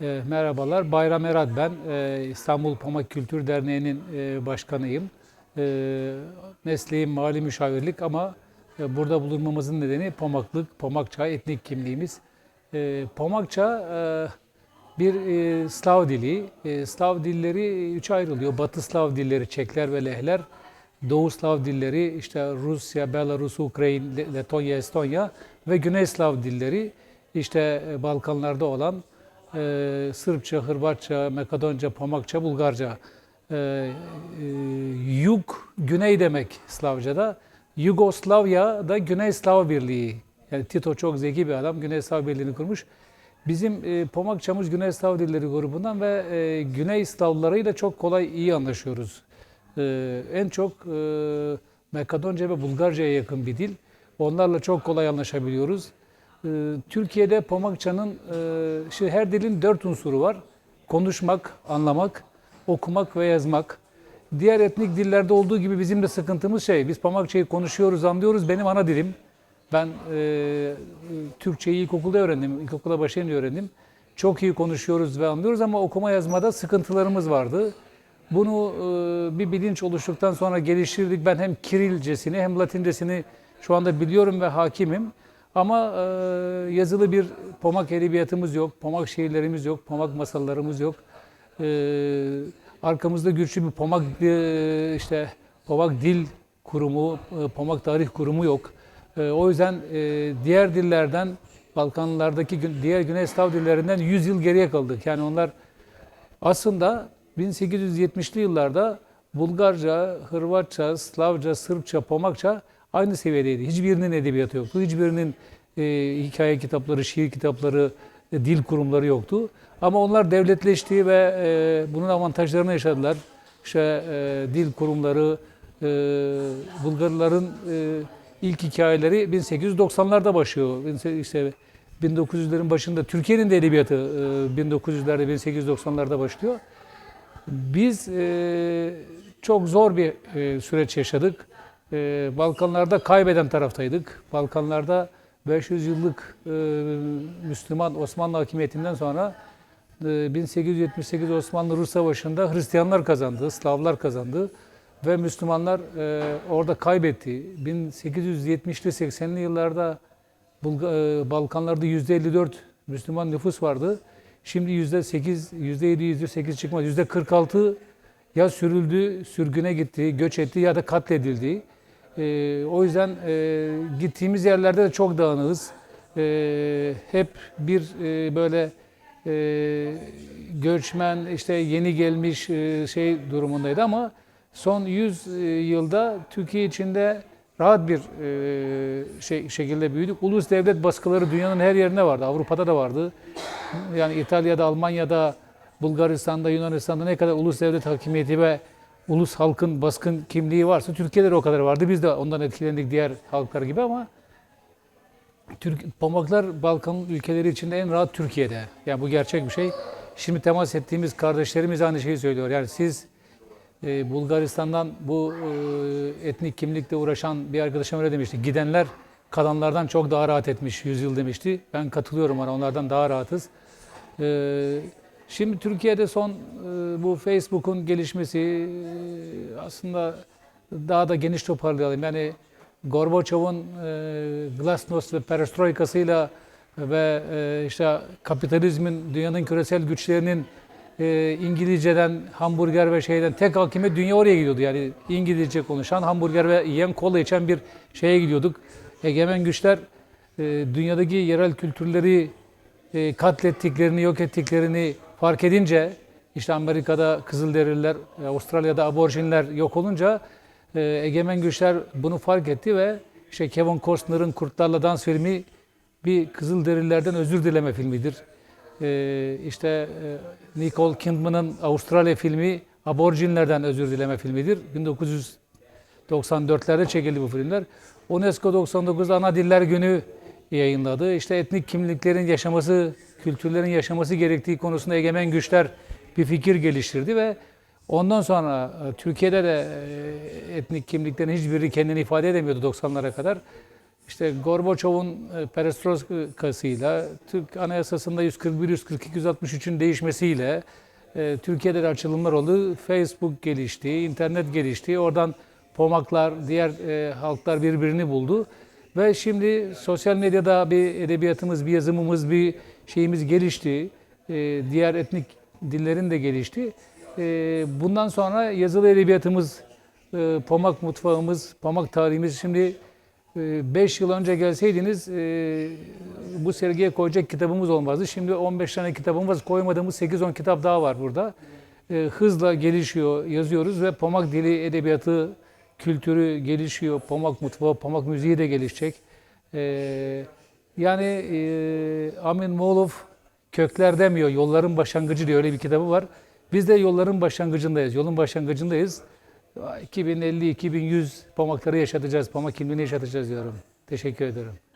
E, merhabalar, Bayram Erad ben. E, İstanbul Pamak Kültür Derneği'nin e, başkanıyım. E, mesleğim mali müşavirlik ama e, burada bulunmamızın nedeni Pamaklık, Pamakça etnik kimliğimiz. E, Pamakça e, bir e, Slav dili. E, Slav dilleri üç ayrılıyor. Batı Slav dilleri, Çekler ve Lehler. Doğu Slav dilleri işte Rusya, Belarus, Ukrayna, Le- Letonya, Estonya ve Güney Slav dilleri işte e, Balkanlarda olan e, Sırpça, Hırvatça, Makedonca, Pamakça, Bulgarca. E, e, Yug, güney demek Slavca'da. Yugoslavya da Güney Slav Birliği. Yani Tito çok zeki bir adam. Güney Slav Birliği'ni kurmuş. Bizim e, Pamakçamız Güney Slav Dilleri grubundan ve e, Güney Slavlarıyla çok kolay iyi anlaşıyoruz. E, en çok e, Makedonca ve Bulgarca'ya yakın bir dil. Onlarla çok kolay anlaşabiliyoruz. E, Türkiye'de Pamakça'nın e, şimdi her dilin dört unsuru var. Konuşmak, anlamak, okumak ve yazmak. Diğer etnik dillerde olduğu gibi bizim de sıkıntımız şey, biz Pamakçayı konuşuyoruz, anlıyoruz. Benim ana dilim. Ben e, Türkçeyi ilkokulda öğrendim, ilkokula başlayınca öğrendim. Çok iyi konuşuyoruz ve anlıyoruz ama okuma yazmada sıkıntılarımız vardı. Bunu e, bir bilinç oluştuktan sonra geliştirdik. Ben hem Kirilcesini hem Latincesini şu anda biliyorum ve hakimim. Ama e, yazılı bir Pamak edebiyatımız yok, Pamak şiirlerimiz yok, Pamak masallarımız yok. E, arkamızda güçlü bir Pamak e, işte Pamak Dil Kurumu, e, Pamak Tarih Kurumu yok. E, o yüzden e, diğer dillerden Balkanlardaki diğer Güney Slav dillerinden 100 yıl geriye kaldık. Yani onlar aslında 1870'li yıllarda Bulgarca, Hırvatça, Slavca, Sırpça, Pamakça aynı seviyedeydi. Hiçbirinin edebiyatı yoktu. Hiçbirinin e, hikaye kitapları, şiir kitapları, e, dil kurumları yoktu. Ama onlar devletleşti ve e, bunun avantajlarını yaşadılar. İşte e, dil kurumları, e, Bulgarların e, ilk hikayeleri 1890'larda başlıyor. İşte 1900'lerin başında Türkiye'nin de edebiyatı e, 1900'lerde 1890'larda başlıyor. Biz e, çok zor bir e, süreç yaşadık. E, Balkanlarda kaybeden taraftaydık. Balkanlarda 500 yıllık e, Müslüman Osmanlı hakimiyetinden sonra e, 1878 Osmanlı-Rus Savaşı'nda Hristiyanlar kazandı, Slavlar kazandı ve Müslümanlar e, orada kaybetti. 1870'li 80'li yıllarda e, Balkanlarda %54 Müslüman nüfus vardı. Şimdi %8, %7, %8 çıkmaz. %46 ya sürüldü, sürgüne gitti, göç etti ya da katledildi. E, o yüzden e, gittiğimiz yerlerde de çok dağınığız. E, hep bir e, böyle e, göçmen, işte yeni gelmiş e, şey durumundaydı ama son 100 e, yılda Türkiye içinde rahat bir e, şey şekilde büyüdük. Ulus devlet baskıları dünyanın her yerinde vardı. Avrupa'da da vardı. Yani İtalya'da, Almanya'da, Bulgaristan'da, Yunanistan'da ne kadar ulus devlet hakimiyeti ve ulus halkın baskın kimliği varsa Türkiye'de de o kadar vardı. Biz de ondan etkilendik diğer halklar gibi ama Türk, Pamaklar Balkan ülkeleri içinde en rahat Türkiye'de. Yani bu gerçek bir şey. Şimdi temas ettiğimiz kardeşlerimiz aynı şeyi söylüyor. Yani siz e, Bulgaristan'dan bu e, etnik kimlikle uğraşan bir arkadaşım öyle demişti. Gidenler kalanlardan çok daha rahat etmiş 100 yıl demişti. Ben katılıyorum ona onlardan daha rahatız. E, şimdi Türkiye'de son e, bu Facebook'un gelişmesi e, aslında daha da geniş toparlayalım. Yani Gorbaçov'un e, Glasnost ve Perestroikası'yla ve işte kapitalizmin, dünyanın küresel güçlerinin İngilizceden, hamburger ve şeyden tek hakime dünya oraya gidiyordu. Yani İngilizce konuşan, hamburger ve yiyen, kola içen bir şeye gidiyorduk. Egemen güçler dünyadaki yerel kültürleri katlettiklerini, yok ettiklerini fark edince işte Amerika'da Kızılderililer, e, Avustralya'da aborjinler yok olunca e, egemen güçler bunu fark etti ve işte Kevin Costner'ın Kurtlarla Dans filmi bir Kızılderililerden özür dileme filmidir. E, işte e, Nicole Kidman'ın Avustralya filmi aborjinlerden özür dileme filmidir. 1994'lerde çekildi bu filmler. UNESCO 99'da Ana Diller Günü yayınladı. İşte etnik kimliklerin yaşaması, kültürlerin yaşaması gerektiği konusunda egemen güçler bir fikir geliştirdi ve ondan sonra e, Türkiye'de de e, etnik kimliklerin hiçbiri kendini ifade edemiyordu 90'lara kadar. işte Gorbaçov'un e, perestroikasıyla, Türk Anayasası'nda 141, 142, 163'ün değişmesiyle Türkiye'de de açılımlar oldu. Facebook gelişti, internet gelişti. Oradan pomaklar, diğer halklar birbirini buldu. Ve şimdi sosyal medyada bir edebiyatımız, bir yazımımız, bir şeyimiz gelişti. E, diğer etnik dillerin de gelişti. E, bundan sonra yazılı edebiyatımız, e, pomak mutfağımız, pomak tarihimiz şimdi 5 yıl önce gelseydiniz e, bu sergiye koyacak kitabımız olmazdı. Şimdi 15 tane kitabımız koymadığımız 8-10 kitap daha var burada. E, Hızla gelişiyor, yazıyoruz ve pomak dili edebiyatı kültürü gelişiyor. Pomak mutfağı, pomak müziği de gelişecek. E, Yani e, Amin Moğolov kökler demiyor, yolların başlangıcı diyor. Öyle bir kitabı var. Biz de yolların başlangıcındayız, yolun başlangıcındayız. 2050-2100 pamakları yaşatacağız, pamak kimliğini yaşatacağız diyorum. Teşekkür ederim.